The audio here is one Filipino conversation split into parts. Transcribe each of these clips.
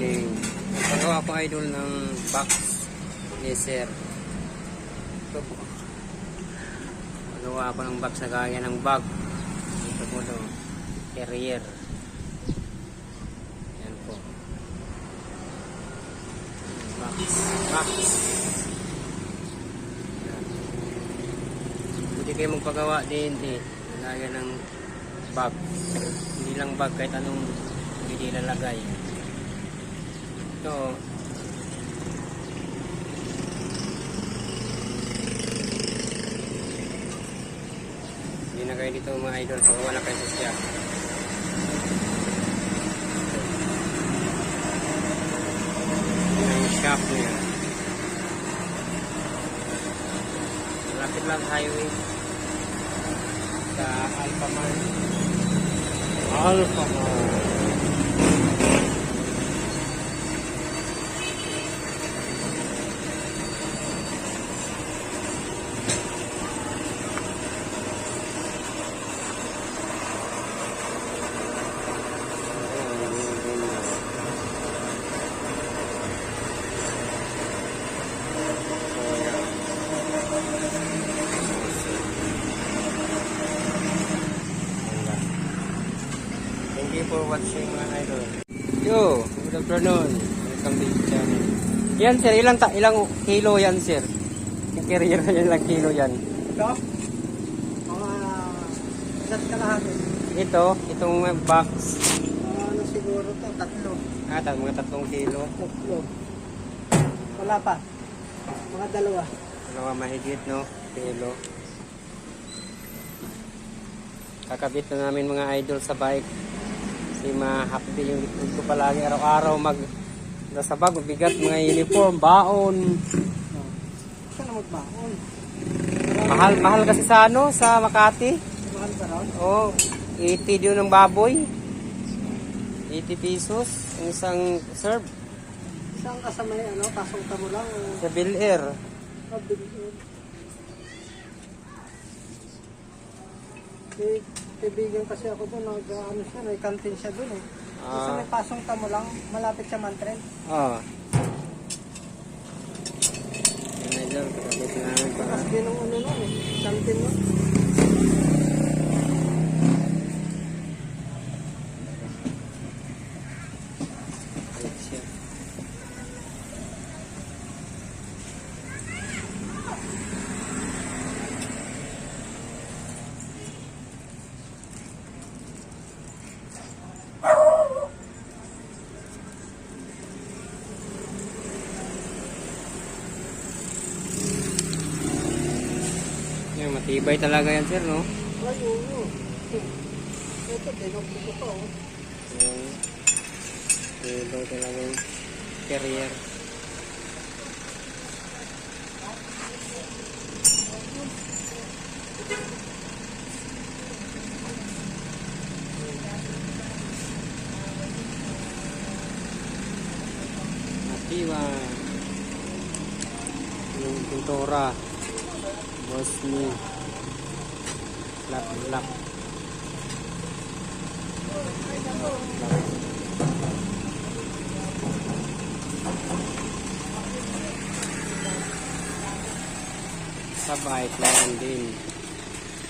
morning. Pagawa ko idol ng box ni Sir. Ito po. Pagawa ko ng box na gaya ng bag. Ito po ito. Carrier. Yan po. Box. Box. Yan. Pwede kayo magpagawa din eh. Ng bag. Hindi lang bag kahit anong hindi lalagay. Ito. Hindi na kayo dito mga idol pag wala kayo sa siya. Yan ang shop niya. Lang highway sa Alphaman. Alphaman. Thank you for watching mga idol. Yo, good afternoon. Welcome to the channel. Yan sir, ilang ta ilang kilo yan sir? Yung carrier yan, ilang kilo yan? Ito, mga isat kalahati. Ito, itong box. Ano siguro to, tatlo. Ata, mga tatlong kilo. Tatlo. Wala pa. Mga dalawa. Dalawa mahigit, no? Kilo. Kakabit na namin mga idol sa bike. Kasi mahapdi yung likod ko palagi araw-araw mag nasa bag, bigat mga uniform, baon. Saan na magbaon? Mahal, mahal kasi sa ano, sa Makati. Mahal ka raw? Oh, 80 din ng baboy. 80 pesos ang isang serve Saan ka sa may ano, pasong mo lang? o sa Bill Air. mabilis? Kaibigan kasi ako doon, nag, ano siya, may kantin siya doon eh. Ah. Ah. may pasong ka mo lang, malapit sa Mantren. Yan idol, kakabit na namin para Tapos din ang ano nun eh, kantin mo. Ayun siya. Yan, matibay talaga yan sir, no? Ay, oo. Ito, dinokbo ko pa oh. Yung matibay talaga yung carrier. Matibay. Yung pintura. Boss Lap. Sa bike meron din.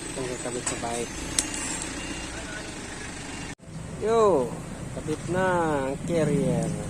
Itong kakabit sa bike. Yo! Kabit na ang carrier.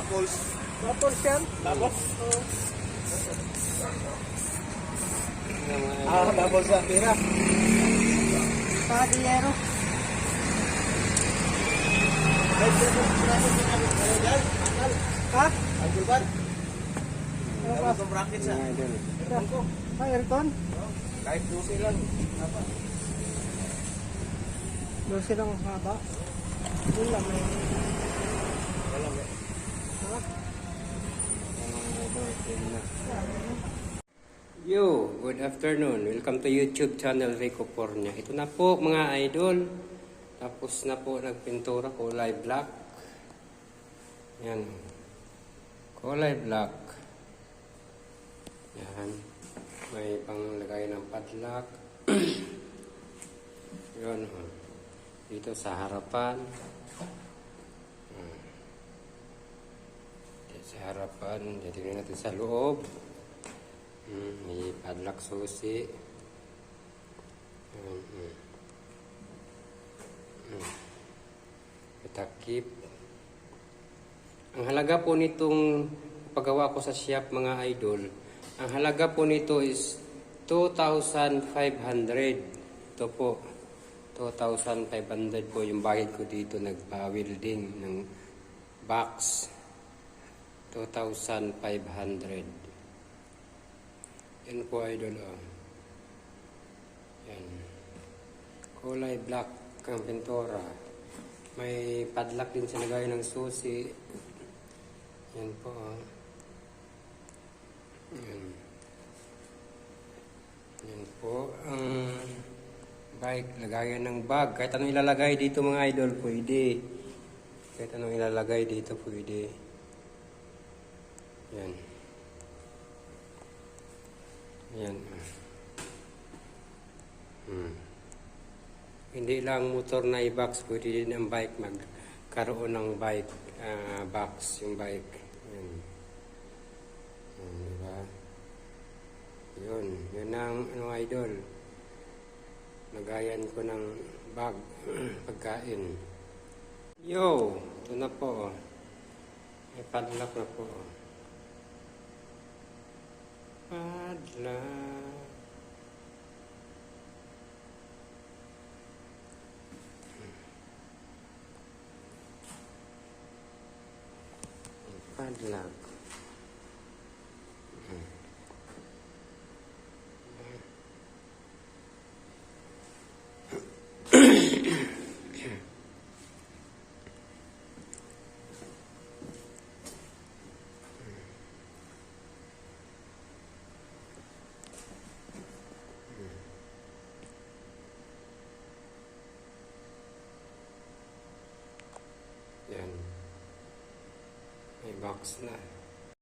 Tapos? Mga Ah, tapos sa pira. Padillero. Ha? Ang ban? Ano ba? Ang bracket sa? mga idol. Ah, aircon? Kahit 12 lang. Doon silang haba. Doon lang may... Ha? Yo, good afternoon. Welcome to YouTube channel Rico Pornia. Ito na po mga idol. Tapos na po nagpintura live black. Yan. Kulay black. Yan. May panglagay ng padlock. Yun. Dito sa harapan. Hmm. Dito sa harapan. Dito natin sa loob. Hmm, may padlock susi. Hmm. Hmm. May takip. Ang halaga po nitong paggawa ko sa shop mga idol, ang halaga po nito is 2,500. Ito po, 2,500 po yung bayad ko dito nagpa-welding ng box. 2,500. Yan po idol oh. Yan. Kulay black ang pintura. May padlock din sa lagay ng susi. Yan po oh. Yan. Yan po ang bike. Lagayan ng bag. Kahit anong ilalagay dito mga idol, pwede. Kahit anong ilalagay dito, pwede. Yan. Yan. Hmm. Hindi lang motor na i-box, pwede din ang bike magkaroon ng bike, ah, box yung bike. Yan. Yan, di ba? Yun, yun ang ano, idol. Nagayan ko ng bag, pagkain. Yo, ito na po. oh. May padlock na po. oh. Padlock. Padlock. Yan. May box na.